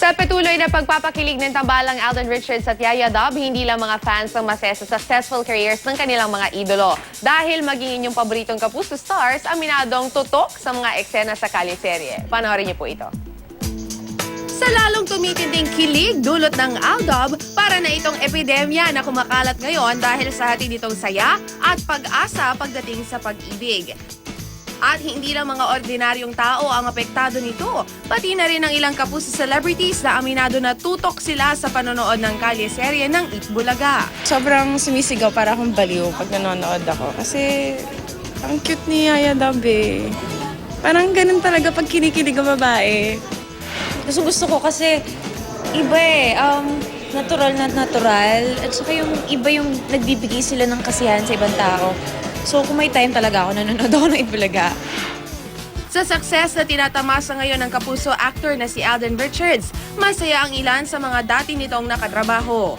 Sa patuloy na pagpapakilig ng tambalang Alden Richards at Yaya Dub, hindi lang mga fans ang masaya sa successful careers ng kanilang mga idolo. Dahil maging inyong paboritong kapuso stars, aminadong tutok sa mga eksena sa kalye-serye. Panoorin niyo po ito. Sa lalong tumitinding kilig dulot ng Aldob para na itong epidemya na kumakalat ngayon dahil sa hatid nitong saya at pag-asa pagdating sa pag-ibig. At hindi lang mga ordinaryong tao ang apektado nito, pati na rin ang ilang kapuso celebrities na aminado na tutok sila sa panonood ng kalye-serye ng Itbulaga. sobrang sumisigaw para akong baliw pag nanonood ako. Kasi ang cute ni Yaya Dab eh. Parang ganun talaga pag kinikilig ang babae. Gusto gusto ko kasi iba eh. Um, natural na natural. At saka yung iba yung nagbibigay sila ng kasiyahan sa ibang tao. So kung may time talaga ako, nanonood ako ng Itbulaga. Sa success na tinatamasa ngayon ng kapuso actor na si Alden Richards, masaya ang ilan sa mga dati nitong nakatrabaho.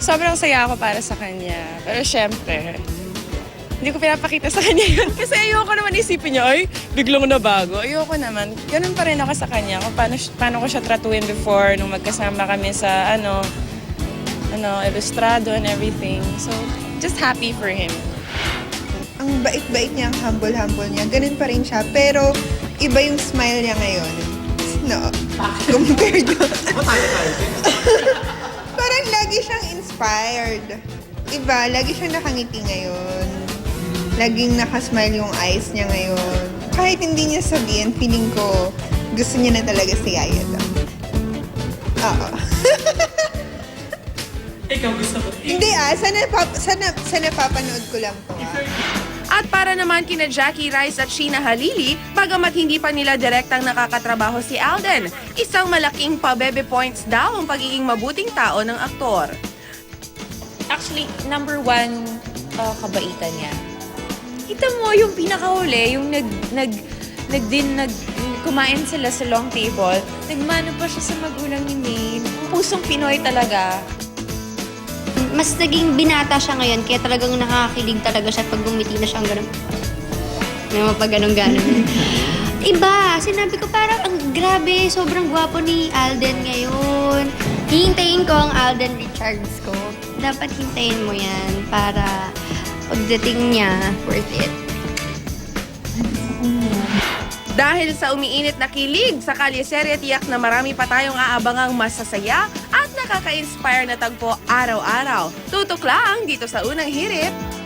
Sobrang saya ako para sa kanya. Pero syempre, hindi ko pinapakita sa kanya yun. Kasi ayoko naman isipin niya, ay, biglang na bago. Ayoko naman. Ganun pa rin ako sa kanya. Kung paano, paano ko siya tratuin before, nung magkasama kami sa, ano, ano, Ilustrado and everything. So, just happy for him. Ang bait-bait niya, ang humble-humble niya. Ganun pa rin siya. Pero, iba yung smile niya ngayon. No. Compared to... Parang lagi siyang inspired. Iba, lagi siyang nakangiti ngayon. Laging nakasmile yung eyes niya ngayon. Kahit hindi niya sabihin, feeling ko, gusto niya na talaga si Yaya daw. Oo. Ikaw gusto mo. hindi ah, sana, pap- sana, sana papanood ko lang to ah. At para naman kina Jackie Rice at Sheena Halili, bagamat hindi pa nila direktang nakakatrabaho si Alden, isang malaking pabebe points daw ang pagiging mabuting tao ng aktor. Actually, number one, uh, kabaitan niya. Kita mo yung pinakahuli, yung nag, nag, nag din, nag, kumain sila sa long table, nagmano pa siya sa magulang ni Maine. Pusong Pinoy talaga. Mas naging binata siya ngayon, kaya talagang nakakakilig talaga siya pag gumiti na siya ang ganun. May mga pag ganun ganun. Iba, sinabi ko parang ang grabe, sobrang gwapo ni Alden ngayon. Hihintayin ko ang Alden Richards ko. Dapat hintayin mo yan para pagdating niya, worth it. Dahil sa umiinit na kilig sa kalyeserye, tiyak na marami pa tayong aabangang masasaya at nakaka-inspire na tagpo araw-araw. Tutok lang dito sa unang hirit